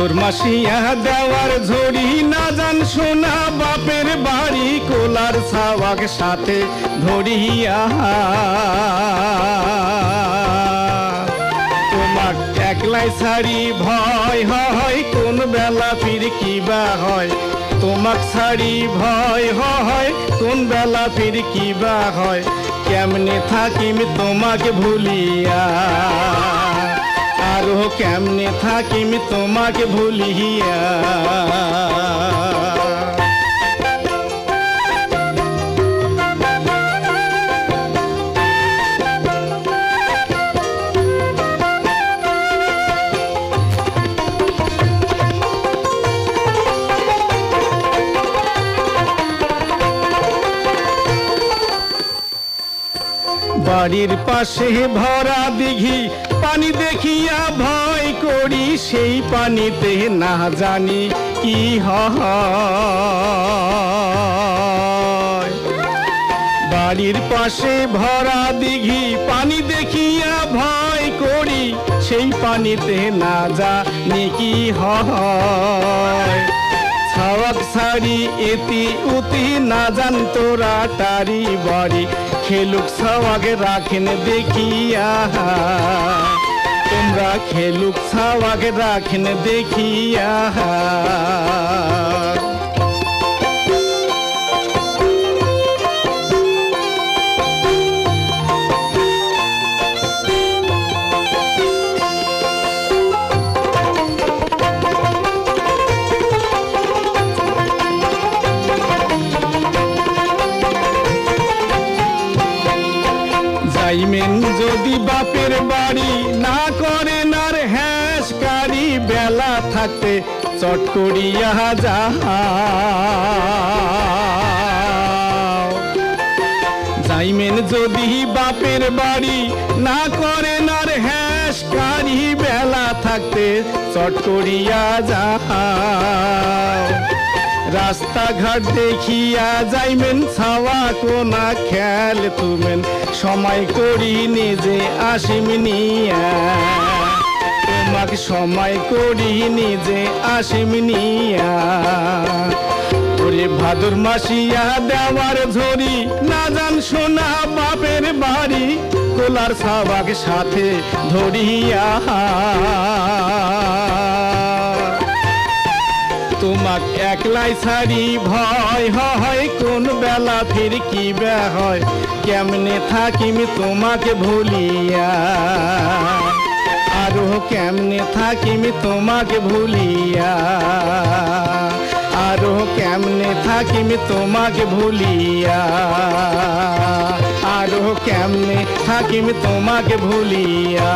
Masia দেওয়ার ঝড়ি, না জান সোনা বাপের বাড়ি, কোলার ছাওয়াক সাথে ধরিয়া। তোমাক একলাই ছাড়ি ভয় হয়, কোন বেলা ফির কিবা হয়? তোমাক ছাড়ি ভয় হয়, কোন বেলা ফির কিবা হয়? কেমনে থাকিম তোমাকে ভুলিয়া? আরও কেমনে থাকিম তোমাকে ভুলিয়া বাড়ির পাশে ভরা দিঘি, পানি দেখিয়া ভয় করি, সেই পানিতে না জানি কি হয়। বাড়ির পাশে ভরা দিঘি, পানি দেখিয়া ভয় করি, সেই পানিতে না জানি কি হয়। ছাওয়াক ছাড়ি এতি উতি, না জান তোরা টারি বাড়ি খেলুক ছাওয়াক রাখেন দেখিয়া তোমরা খেলুক ছাওয়াক রাখেন দেখিয়া যাইমেন যদি বাপের বাড়ি না করেন আর হ্যাঁসকারি বেলা থাকতে চট করিয়া যাইমেন যদি বাপের বাড়ি না করেন আর হ্যাঁসকারি বেলা থাকতে চট করিয়া যাহা রাস্তাঘাট দেখিয়া যাইমেন, ছাওয়া কোনা খেয়াল তুমেন। সময় করি নিজে আসিম নিয়া। তোমাকে সময় করি নিজে আসিম নিয়া। ওরে ভাদুর মাসিয়া, দেওয়ার ঝরি না জান সোনা বাপের বাড়ি, কোলার ছাওয়াক সাথে ধরিয়া। তোমাক একলাই ছাড়ি ভয়, হয় কোন বেলা ফির কি বে হয় কেমনে থাকিম তোমাকে ভুলিয়া? আরও কেমনে থাকিম তোমাকে ভুলিয়া? আরও কেমনে থাকিম তোমাকে ভুলিয়া? আরও কেমনে থাকিম তোমাকে ভুলিয়া?